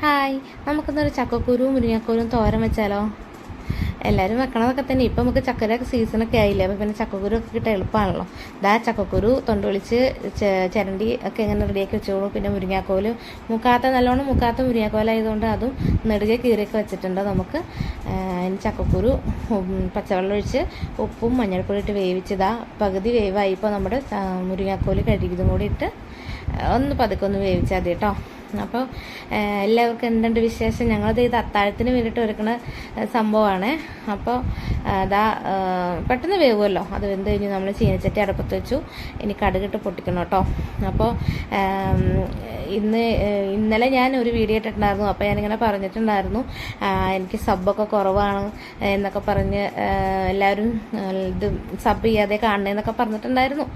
Hi നമുക്കൊന്നൊരു ചക്കക്കുരുവും മുരിങ്ങക്കൂരും തോരൻ വെച്ചാലോ? എല്ലാവരും വെക്കണതൊക്കെ തന്നെ. ഇപ്പം നമുക്ക് ചക്കര സീസണൊക്കെ ആയില്ലേ അപ്പം പിന്നെ ചക്കക്കുരു ഒക്കെ കിട്ടാൻ എളുപ്പമാണല്ലോ. ദാ ചക്കക്കുരു തൊണ്ടൊളിച്ച് ചരണ്ടി ഒക്കെ ഇങ്ങനെ റെഡിയാക്കി വെച്ചോളൂ. പിന്നെ മുരിങ്ങാക്കോൽ. മുക്കാത്ത നല്ലോണം മുക്കാത്ത മുരിങ്ങാക്കോലായതുകൊണ്ട് അതും നെടുകെ കീറിയൊക്കെ വെച്ചിട്ടുണ്ട് നമുക്ക്. അതിന് ചക്കക്കുരു പച്ചവെള്ളം ഒഴിച്ച് ഉപ്പും മഞ്ഞൾപ്പൊടി ഇട്ട് വേവിച്ചതാ പകുതി വേവായി ഇപ്പോൾ നമ്മുടെ മുരിങ്ങാക്കോൽ കഴുകിയതും കൂടി ഇട്ട് ഒന്ന് പതുക്കെ ഒന്ന് വേവിച്ചാൽ മതി കേട്ടോ. അപ്പോൾ എല്ലാവർക്കും എന്തുണ്ട് വിശേഷം? ഞങ്ങളത് ഈ അത്താഴത്തിന് വേണ്ടിയിട്ട് ഒരുക്കുന്ന സംഭവമാണ്. അപ്പോൾ അതാ പെട്ടെന്ന് വേവുമല്ലോ. അത് വെന്ത് കഴിഞ്ഞ് നമ്മൾ ചീനച്ചട്ടി അടുപ്പത്ത് വെച്ചു. ഇനി കടുകിട്ട് പൊട്ടിക്കണം കേട്ടോ. അപ്പോൾ ഇന്ന് ഇന്നലെ ഞാൻ ഒരു വീഡിയോ ഇട്ടിട്ടുണ്ടായിരുന്നു. അപ്പോൾ ഞാനിങ്ങനെ പറഞ്ഞിട്ടുണ്ടായിരുന്നു. എനിക്ക് സബ്ബൊക്കെ കുറവാണ് എന്നൊക്കെ പറഞ്ഞ് എല്ലാവരും ഇത് സബ് ചെയ്യാതെ കാണണേന്നൊക്കെ പറഞ്ഞിട്ടുണ്ടായിരുന്നു.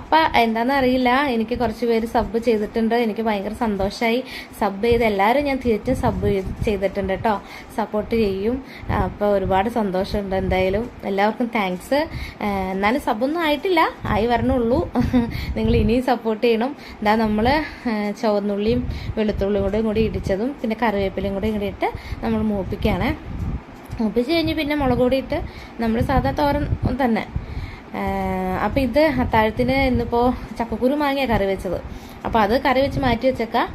അപ്പം എന്താണെന്ന് അറിയില്ല. എനിക്ക് കുറച്ച് പേര് സബ് ചെയ്തിട്ടുണ്ട്. എനിക്ക് ഭയങ്കര സന്തോഷമായി സബ് ചെയ്ത് എല്ലാവരും ഞാൻ തിരിച്ചും സബ് ചെയ്തിട്ടുണ്ട് കേട്ടോ സപ്പോർട്ട് ചെയ്യും. അപ്പോൾ ഒരുപാട് സന്തോഷമുണ്ട് എന്തായാലും. എല്ലാവർക്കും താങ്ക്സ് എന്നാലും സബൊന്നും ആയിട്ടില്ല. ആയി വരണുള്ളൂ. നിങ്ങൾ ഇനിയും സപ്പോർട്ട് ചെയ്യണം. എന്താ നമ്മൾ ചുവന്നുള്ളിയും വെളുത്തുള്ളിയും കൂടെ കൂടി ഇടിച്ചതും പിന്നെ കറിവേപ്പിലയും കൂടെ കൂടി ഇട്ട് നമ്മൾ മൂപ്പിക്കുകയാണ്. മൂപ്പിച്ച് കഴിഞ്ഞ് പിന്നെ മുളക് പൊടി ഇട്ട് നമ്മൾ സാധാ തോരൻ തന്നെ. അപ്പം ഇത് അത്താഴത്തിന് ഇന്നിപ്പോൾ ചക്കക്കുരു മാങ്ങിയ കറി വെച്ചത്. അപ്പോൾ അത് കറി വെച്ച് മാറ്റി വെച്ചേക്കാം.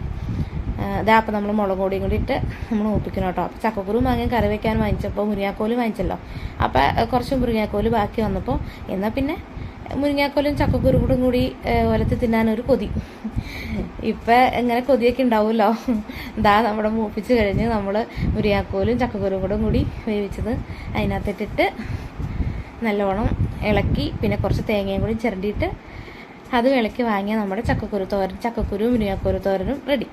ഇതാ അപ്പം നമ്മൾ മുളക് പൊടിയും കൂടി ഇട്ട് നമ്മൾ മൂപ്പിക്കണം കേട്ടോ. ചക്കക്കുരു മാങ്ങയും കറി വെക്കാൻ വാങ്ങിച്ചപ്പോൾ മുരിങ്ങാക്കോൽ വാങ്ങിച്ചല്ലോ. അപ്പോൾ കുറച്ച് മുരിങ്ങാക്കോൽ ബാക്കി വന്നപ്പോൾ എന്നാൽ പിന്നെ മുരിങ്ങാക്കോലും ചക്കക്കുരു കൂടും ഒലത്തി തിന്നാനൊരു കൊതി. ഇപ്പം ഇങ്ങനെ കൊതിയൊക്കെ ഉണ്ടാവുമല്ലോ. ഇതാ നമ്മുടെ മൂപ്പിച്ച് കഴിഞ്ഞ് നമ്മൾ മുരിങ്ങാക്കോലും ചക്കക്കുരു കൂടും കൂടി വേവിച്ചത് അതിനകത്തിട്ടിട്ട് നല്ലവണ്ണം ഇളക്കി പിന്നെ കുറച്ച് തേങ്ങയും കൂടി ചിരണ്ടിയിട്ട് അത് ഇളക്കി വാങ്ങിയ നമ്മുടെ ചക്കക്കുരു തോരൻ ചക്കക്കുരു മുരിങ്ങാക്കുരു തോരനും റെഡി.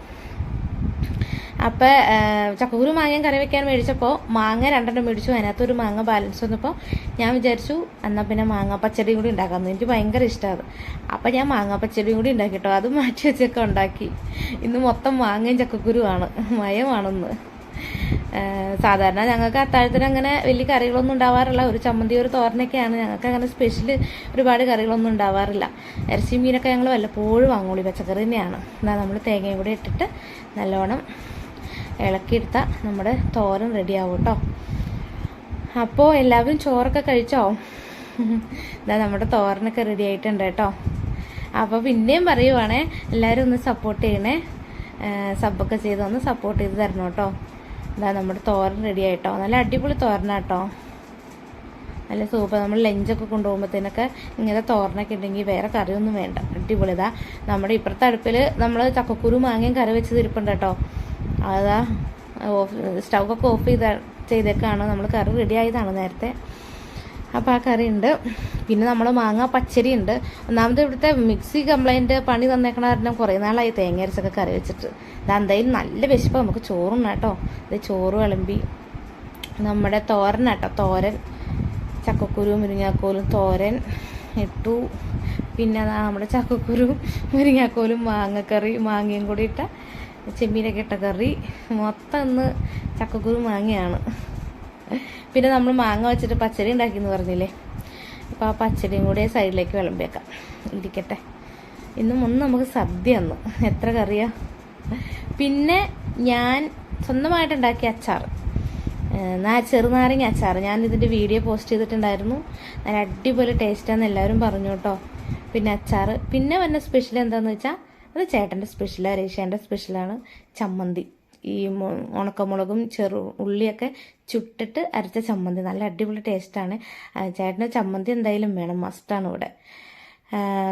അപ്പം ചക്കക്കുരു മാങ്ങയും കറി വെക്കാൻ മേടിച്ചപ്പോൾ മാങ്ങ രണ്ടെണ്ണം മേടിച്ചു. അതിനകത്ത് ഒരു മാങ്ങ ബാലൻസ് വന്നപ്പോൾ ഞാൻ വിചാരിച്ചു എന്നാൽ പിന്നെ മാങ്ങ പച്ചടിയും കൂടി ഉണ്ടാക്കാമെന്ന് എനിക്ക് ഭയങ്കര ഇഷ്ടമാണ് അപ്പോൾ ഞാൻ മാങ്ങ പച്ചടിയും കൂടി ഉണ്ടാക്കി കേട്ടോ അത് മാറ്റി വെച്ചൊക്കെ ഉണ്ടാക്കി. ഇന്ന് മൊത്തം മാങ്ങയും ചക്കക്കുരുവാണ് മയമാണെന്ന്. സാധാരണ ഞങ്ങൾക്ക് അത്താഴത്തിന് അങ്ങനെ വലിയ കറികളൊന്നും ഉണ്ടാവാറില്ല. ഒരു ചമ്മന്തി ഒരു തോരനൊക്കെയാണ്. ഞങ്ങൾക്ക് അങ്ങനെ സ്പെഷ്യൽ ഒരുപാട് കറികളൊന്നും ഉണ്ടാവാറില്ല. ഇറച്ചി മീനൊക്കെ ഞങ്ങൾ വല്ലപ്പോഴും വാങ്ങുള്ളൂ. പച്ചക്കറി തന്നെയാണ്. എന്നാൽ നമ്മൾ തേങ്ങയും കൂടി ഇട്ടിട്ട് നല്ലോണം ഇളക്കിയെടുത്താൽ നമ്മുടെ തോരൻ റെഡിയാവും കേട്ടോ. അപ്പോൾ എല്ലാവരും ചോറൊക്കെ കഴിച്ചോ? ഇതാ നമ്മുടെ തോരനൊക്കെ റെഡി ആയിട്ടുണ്ട് കേട്ടോ. അപ്പോൾ പിന്നെയും പറയുവാണേ എല്ലാവരും ഒന്ന് സപ്പോർട്ട് ചെയ്യണേ. സബ്ബൊക്കെ ചെയ്ത് ഒന്ന് സപ്പോർട്ട് ചെയ്ത് തരണം കേട്ടോ. ഇതാ നമ്മുടെ തോരൻ റെഡി ആയിട്ടോ. നല്ല അടിപൊളി തോരനാട്ടോ നല്ല സൂപ്പർ നമ്മൾ ലഞ്ചൊക്കെ കൊണ്ടുപോകുമ്പോഴത്തേനൊക്കെ ഇങ്ങനെ തോരനൊക്കെ ഉണ്ടെങ്കിൽ വേറെ കറിയൊന്നും വേണ്ട. അടിപൊളിതാ നമ്മുടെ ഇപ്പുറത്തെ അടുപ്പിൽ നമ്മൾ ചക്കക്കുരു മാങ്ങയും കറി വെച്ച് തിരിപ്പുണ്ട് കേട്ടോ. അതാ ഓഫ് സ്റ്റൗവൊക്കെ ഓഫ് ചെയ്ത ചെയ്തേക്കാണ്. നമ്മൾ കറി റെഡി ആയതാണ് നേരത്തെ. അപ്പോൾ ആ കറി ഉണ്ട്. പിന്നെ നമ്മൾ മാങ്ങ പച്ചരി ഉണ്ട്. ഒന്നാമത് ഇവിടുത്തെ മിക്സി കംപ്ലൈന്റ് പണി തന്നേക്കണ കാരണം കുറേ നാളായി തേങ്ങ അരച്ചൊക്കെ കറി വെച്ചിട്ട്. ഇത് എന്തായാലും നല്ല വിശപ്പ്. നമുക്ക് ചോറുണ്ട് കേട്ടോ. ഇത് ചോറ് വിളമ്പി. നമ്മുടെ തോരൻ കേട്ടോ തോരൻ. ചക്കക്കുരു മുരിങ്ങാക്കോലും തോരൻ ഇട്ടു. പിന്നെ നമ്മുടെ ചക്കക്കുരു മുരിങ്ങാക്കോലും മാങ്ങക്കറി മാങ്ങയും കൂടി ഇട്ട ചെമ്മീനൊക്കെ ഇട്ട കറി. മൊത്തം ഇന്ന് ചക്കക്കുരു മാങ്ങയാണ്. പിന്നെ നമ്മൾ മാങ്ങ വെച്ചിട്ട് പച്ചടി ഉണ്ടാക്കിയെന്ന് പറഞ്ഞില്ലേ? അപ്പോൾ ആ പച്ചടിയും കൂടി സൈഡിലേക്ക് വിളമ്പിയേക്കാം. ഇരിക്കട്ടെ. ഇന്നും ഒന്ന് നമുക്ക് സദ്യ ഒന്ന് എത്ര കറിയാ? പിന്നെ ഞാൻ സ്വന്തമായിട്ട് ഉണ്ടാക്കിയ അച്ചാർ. നാ- ചെറുനാരങ്ങ അച്ചാർ. ഞാൻ ഇതിന്റെ വീഡിയോ പോസ്റ്റ് ചെയ്തിട്ടുണ്ടായിരുന്നു. നല്ല അടിപൊളി ടേസ്റ്റാന്ന് എല്ലാവരും പറഞ്ഞു കേട്ടോ. പിന്നെ അച്ചാർ പിന്നെ വന്ന സ്പെഷ്യൽ എന്താണെന്ന് വെച്ചാൽ അത് ചേട്ടന്റെ സ്പെഷ്യലാണ് രേഷേന്റെ സ്പെഷ്യലാണ് ചമ്മന്തി. ഈ ഉണക്കമുളകും ചെറു ഉള്ളിയൊക്കെ ചുട്ടിട്ട് അരച്ച ചമ്മന്തി. നല്ല അടിപൊളി ടേസ്റ്റാണ് ചേട്ടന്റെ ചമ്മന്തി എന്തായാലും വേണം. മസ്റ്റാണ് ഇവിടെ.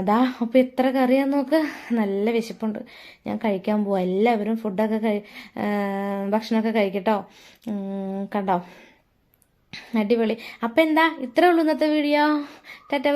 ദാ അപ്പോൾ എത്ര കറിയാന്ന് നോക്ക്. നല്ല വിശപ്പുണ്ട്. ഞാൻ കഴിക്കാൻ പോവാം. എല്ലാവരും ഫുഡൊക്കെ കഴി ഭക്ഷണമൊക്കെ കഴിക്കട്ടോ. കണ്ടോ? അടിപൊളി. അപ്പം എന്താ? ഇത്രേ ഉള്ളൂ ഇന്നത്തെ വീഡിയോ ടാറ്റ